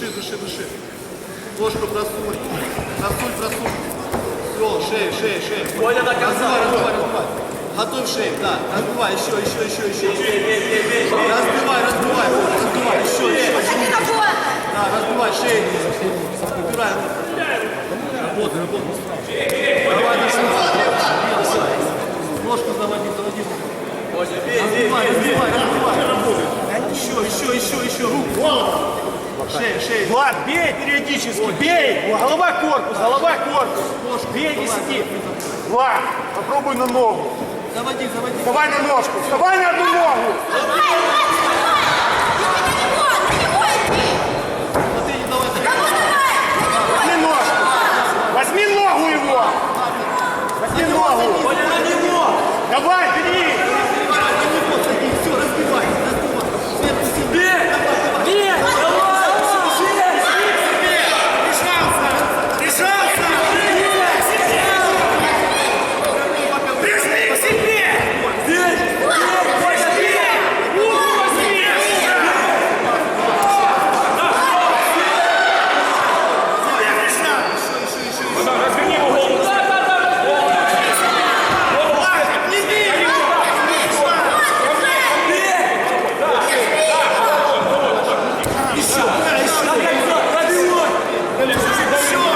Дыши, дыши, дыши. Ложку просунь. Просунь, просунь. Все, шею, шею, шею. Коля до конца. Развивай, развивай, развивай. Готовь шею, да. Разбивай, еще, еще, еще, еще. Разбивай, разбивай, разбивай, еще, еще. еще. Да, разбивай шею. Убирай. Работай, работай. Давай, давай. Ложку заводи, заводи. Разбивай, разбивай, разбивай. Еще, еще, еще, еще. Руку. Шея, шея. Влад, бей периодически, бей! Голова корпус, голова корпус. Бей и сиди. Влад, попробуй на ногу. Заводи, заводи. Вставай на ножку, вставай на одну ногу. Не давай. Возьми ножку. Возьми ногу его. Возьми ногу. Давай, бери. Let's go!